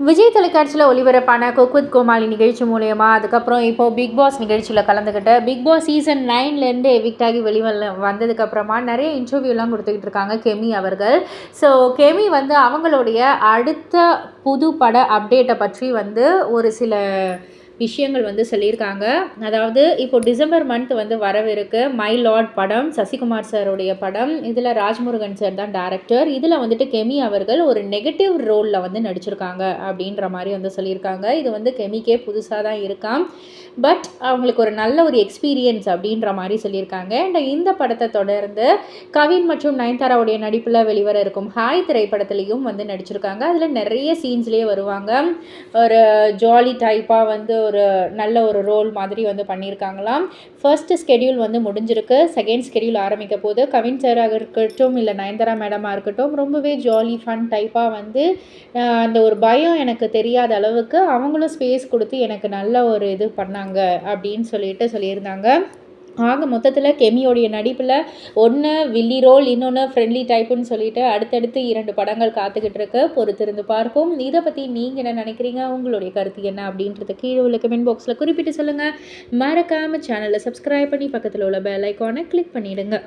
விஜய் தொலைக்காட்சியில் ஒளிபரப்பான குக்வித் கோமாளி நிகழ்ச்சி மூலயமா அதுக்கப்புறம் இப்போது பிக் பாஸ் நிகழ்ச்சியில் கலந்துக்கிட்டு பிக் பாஸ் சீசன் நைன்லேருந்து எவிக்ட் ஆகி வெளிவல வந்ததுக்கப்புறமா நிறைய இன்டர்வியூலாம் கொடுத்துக்கிட்டு இருக்காங்க கெமி அவர்கள். ஸோ கெமி வந்து அவங்களுடைய அடுத்த புது பட அப்டேட்டை பற்றி வந்து ஒரு சில விஷயங்கள் வந்து சொல்லியிருக்காங்க. அதாவது இப்போ டிசம்பர் மந்த் வந்து வரவிருக்கு. மை லார்ட் படம் சசிகுமார் சாருடைய படம் இதில் ராஜ்முருகன் சார் தான் டேரக்டர் இதில் வந்துட்டு கெமி அவர்கள் ஒரு நெகட்டிவ் ரோலில் வந்து நடிச்சிருக்காங்க அப்படின்ற மாதிரி வந்து சொல்லியிருக்காங்க. இது வந்து கெமிக்கே புதுசாக தான் இருக்காம். பட் அவங்களுக்கு ஒரு நல்ல ஒரு எக்ஸ்பீரியன்ஸ் அப்படின்ற மாதிரி சொல்லியிருக்காங்க. அண்ட் இந்த படத்தை தொடர்ந்து கவின் மற்றும் நயன்தாராவுடைய நடிப்பில் வெளிவர இருக்கும் ஹாய் திரைப்படத்துலேயும் வந்து நடிச்சிருக்காங்க. அதில் நிறைய சீன்ஸ்லேயே வருவாங்க. ஒரு ஜாலி டைப்பாக வந்து ஒரு நல்ல ஒரு ரோல் மாதிரி வந்து பண்ணியிருக்காங்களாம். ஃபர்ஸ்ட்டு ஸ்கெடியூல் வந்து முடிஞ்சிருக்கு. செகண்ட் ஸ்கெடியூல் ஆரம்பிக்க போது கவின் சாராக இருக்கட்டும் இல்லை நயன்தாரா மேடமாக இருக்கட்டும் ரொம்பவே ஜாலி ஃபன் டைப்பாக வந்து அந்த ஒரு பயம் எனக்கு தெரியாத அளவுக்கு அவங்களும் ஸ்பேஸ் கொடுத்து எனக்கு நல்ல ஒரு இது பண்ணாங்க அப்படின்னு சொல்லிட்டு சொல்லியிருந்தாங்க. ஆக மொத்தத்தில் கெமியோடைய நடிப்பில் ஒன்று வில்லி ரோல் இன்னொன்று ஃப்ரெண்ட்லி டைப்புன்னு சொல்லிட்டு அடுத்தடுத்து இரண்டு படங்கள் காத்துக்கிட்டு இருக்கு. பொறுத்திருந்து பார்ப்போம். இதை பற்றி நீங்கள் என்ன நினைக்கிறீங்க? உங்களுடைய கருத்து என்ன அப்படின்றத கீழே உள்ள கமெண்ட் பாக்ஸில் குறிப்பிட்டு சொல்லுங்கள் மறக்காமல் சேனலை சப்ஸ்கிரைப் பண்ணி பக்கத்தில் உள்ள பெல் ஐக்கானை கிளிக் பண்ணிவிடுங்க